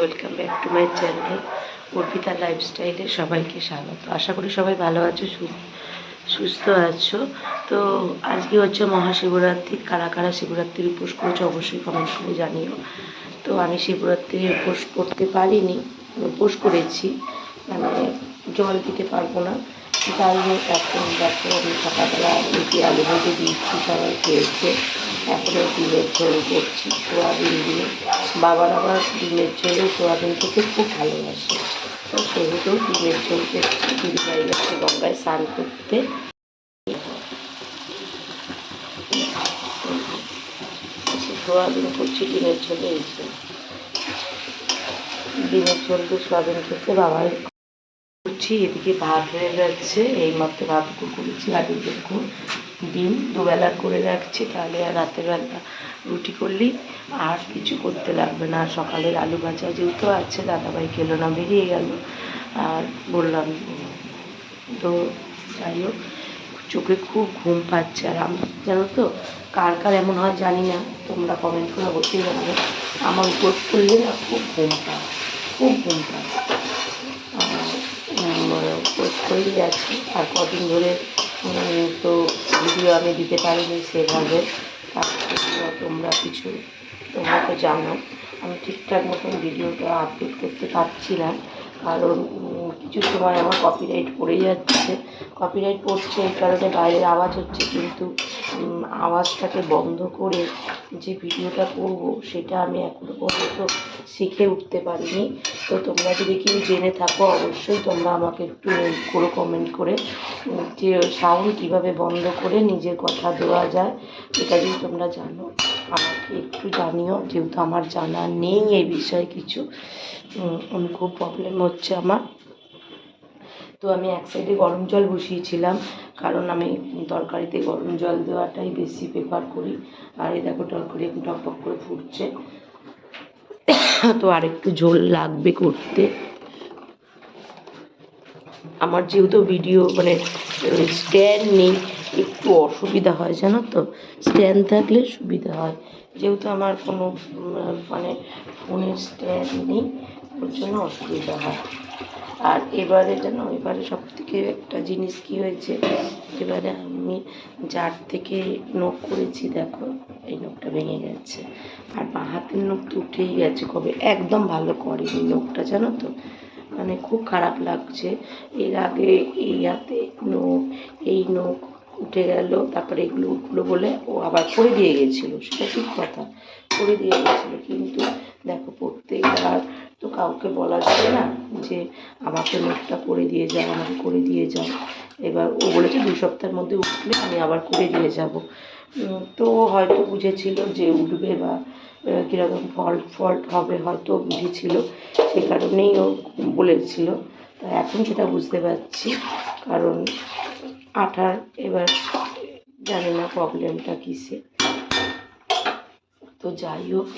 Welcome back to my channel Arpita লাইফস্টাইলে সবাইকে স্বাগত। আশা করি সবাই ভালো আছো সুস্থ আছো। তো আজকে হচ্ছে মহাশিবরাত্রি। কারা কারা শিবরাত্রির উপোস করেছ অবশ্যই কমেন্ট করে জানিও। তো আমি শিবরাত্রির উপোস করতে পারিনি, উপোস করেছি। মানে জল দিতে পারব না। যাই হোক এখন দেখো আমি সকালবেলা রুটি আলু ভেজে দিয়েছি সবাই খেয়েছে ওই ডিমের ঝোল করছি, সোয়াবিন দিয়ে। বাবার আবার ডিমের ঝোলে, সোয়াবিন খেতে খুব ভালোবাসে। তো সেহেতু ডিমের ঝোল করছি। দিদিভাই গেছে গঙ্গায় স্নান করতে। সোয়াবিন করছি, ডিমের ঝোলে যে। ডিমের ঝোল দিয়ে সোয়াবিন খেতে বাবাই করছি, এদিকে ভাত হয়ে যাচ্ছে এই মাত্র ভাত করেছি আর এদিকে ডিম, দুবেলা করে রাখছি, তাহলে আর রাতের বেলা রুটি করলেই আর কিছু করতে লাগবে না। সকালের আলু ভাজা যেহেতু আছে, দাদাভাই খেলো না, বেরিয়ে গেল, আর বললাম, তো যাই হোক, চোখে খুব ঘুম পাচ্ছে, আর আমি জানো তো, কার কার এমন হয় জানি না, তোমরা কমেন্ট করে অবশ্যই জানাবে আমার উপর করলে না খুব ঘুম পায়, খুব ঘুম পায়। করেই যাচ্ছি আর কদিন ধরে তো ভিডিও আমি দিতে পারিনি সেভাবে। তোমরা কিছু, তোমরা তো জানো, আমি ঠিকঠাক মতন ভিডিওটা আপলোড করতে পারছি না। কারণ কিছু সময় আমার কপিরাইট পড়ে যাচ্ছে। কপিরাইট পড়ছে এই কারণে বাইরের আওয়াজ হচ্ছে, কিন্তু আওয়াজটাকে বন্ধ করে যে ভিডিওটা করব, সেটা আমি এখনও পর্যন্ত শিখে উঠতে পারিনি। তো তোমরা যদি কেউ জেনে থাকো, অবশ্যই তোমরা আমাকে একটু হেল্প করো কমেন্ট করে যে সাউন্ড কীভাবে বন্ধ করে নিজের কথা দেওয়া যায়, এটা যদি তোমরা জানো। আমাকে একটু জানিও, যেহেতু আমার জানা নেই এই বিষয়ে কিছু। খুব প্রবলেম হচ্ছে আমার। তো আমি এক সাইডে গরম জল বসিয়েছিলাম, কারণ আমি তরকারিতে গরম জল দেওয়াটাই বেশি প্রেফার করি। আর এই দেখো তরকারি এখন টকটক করে ফুটছে। তো আর একটু ঝোল লাগবে করতে। আমার যেহেতু ভিডিও মানে স্ট্যান্ড নেই একটু অসুবিধা হয়, জানো তো? স্ট্যান্ড থাকলে সুবিধা হয়। যেহেতু আমার কোনো মানে ফোনের স্ট্যান্ড নেই, ওর জন্য অসুবিধা হয়। আর এবারে জানো, এবারে সব থেকে একটা জিনিস কি হয়েছে? এবারে আমি যার থেকে নখ করেছি, দেখো, এই নখটা ভেঙে গেছে। আর বাঁ হাতের নখ তো উঠেই গেছে কবে? একদম ভালো করেনি নখটা জানো তো? মানে খুব খারাপ লাগছে। এর আগে এই হাতে নখ এই নখ উঠে গেল, তারপরে এগুলো উঠল বলে ও আবার করে দিয়ে গেছিল, সেটা ঠিক কথা করে দিয়ে গেছিল। কিন্তু দেখো প্রত্যেকবার তো কাউকে বলা যাবে না যে, আমাকে নোটটা করে দিয়ে যাও, আমাকে করে দিয়ে যাও। এবার ও বলেছে, দুই সপ্তাহের মধ্যে উঠলে আমি আবার করে দিয়ে যাব। তো হয়তো বুঝেছিল যে উঠবে বা কীরকম ফল্ট ফল্ট হবে, হয়তো বুঝেছিল, সে কারণেই ও বলেছিল। তা এখন সেটা বুঝতে পারছি, কারণ আঠার এবার জানি না প্রবলেমটা কিসে। তো যাই হোক,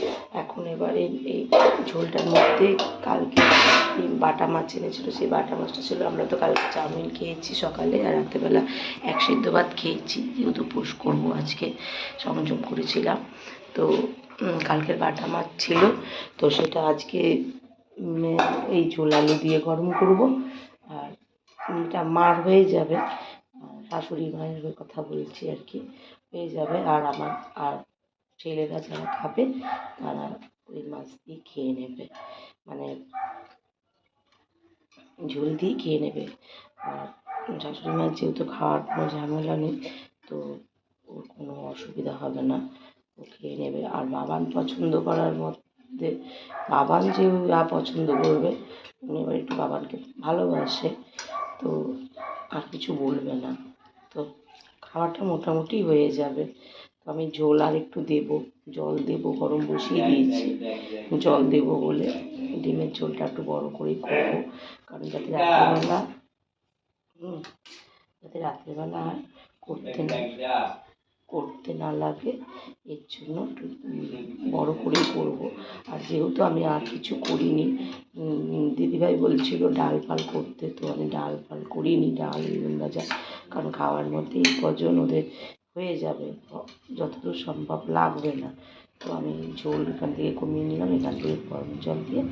এখন এবারে এই ঝোলটার মধ্যে কালকে বাটা মাছ এনেছিলো, সেই বাটা মাছটা ছিল। আমরা তো কালকে চাউমিন খেয়েছি সকালে আর রাত্রেবেলা এক সিদ্ধ ভাত খেয়েছি, যেহেতু পোষ করব আজকে, সংযম করেছিলাম। তো কালকের বাটা মাছ ছিল, তো সেটা আজকে এই ঝোল আলু দিয়ে গরম করব। আর এটা মার হয়ে যাবে। শাশুড়ি মায়ের কথা বলছি আর কি। হয়ে যাবে। আর আমার, আর ছেলেরা যারা খাবে, তারা ওই মাছ দিয়ে খেয়ে নেবে। মানে ঝোল দিয়ে খেয়ে নেবে। আর শাশুড়ি মার যেহেতু খাওয়ার কোনো ঝামেলা নেই, তো ওর কোনো অসুবিধা হবে না। ও খেয়ে নেবে। আর বাবান পছন্দ করার মধ্যে, বাবান যে যা পছন্দ করবে, উনি এবার একটু বাবানকে ভালোবাসে, তো আর কিছু বলবে না। তো খাওয়াটা মোটামুটি হয়ে যাবে। তো আমি ঝোল আর একটু দেবো, জল দেবো, গরম বসিয়ে দিয়েছি। জল দেবো বলে ডিমের ঝোলটা একটু বড় করেই করব। কারণ যাতে রাত্রেবেলা, হুম, যাতে রাত্রেবেলা আর করতে না করতে না লাগে, এর জন্য একটু বড় করেই করব। আর যেহেতু আমি আর কিছু করিনি দিদিভাই বলছিল, ডাল ফাল করতে তো আমি ডাল ফাল করিনি, ডাল বেগুন ভাজা। কারণ খাওয়ার মধ্যে এই কজন ওদের হয়ে যাবে, যতদূর সম্ভব লাগবে না। তো আমি ঝোল এখান থেকে কমিয়ে নিলাম, এখান থেকে গরম জল দিয়ে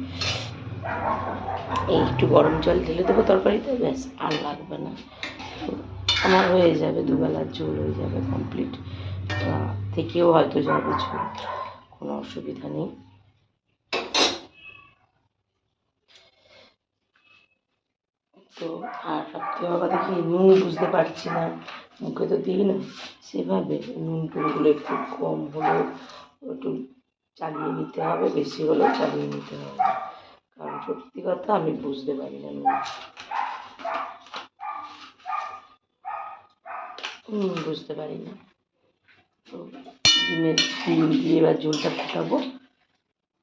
একটু গরম জল ঢেলে দেবো তরকারিতে, ব্যাস, আর লাগবে না। আমার হয়ে যাবে দুবেলার ঝোল হয়ে যাবে কমপ্লিট। থেকেও হয়তো যাবে ঝোল, কোনো অসুবিধা নেই। তো আর রাত্রে বাবা দেখি নুন বুঝতে পারছি না। মুখে তো দিই না। সেভাবে নুন টুনগুলো একটু কম হলেও একটু চালিয়ে নিতে হবে, বেশি হলেও চালিয়ে নিতে হবে। কারণ সত্যি কথা আমি বুঝতে পারি না নুন। নুন বুঝতে পারি না। তো ডিমের ডিম দিয়ে এবার ঝোলটা ফুটাবো।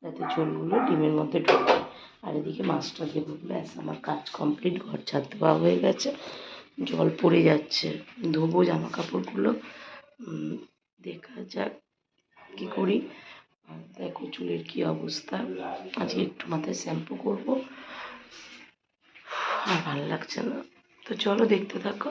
যাতে ঝোলগুলো ডিমের মধ্যে ঢোকে। আর এদিকে মাছটা দেবো ব্যাস, আমার কাজ কমপ্লিট ঘর ছাদ দেওয়া হয়ে গেছে। জল পড়ে যাচ্ছে। ধোবো জামা কাপড়গুলো দেখা যাক কী করি। দেখো চুলের কী অবস্থা। আজকে একটু মাথায় শ্যাম্পু করব। আর ভালো লাগছে না। তো চলো দেখতে থাকো।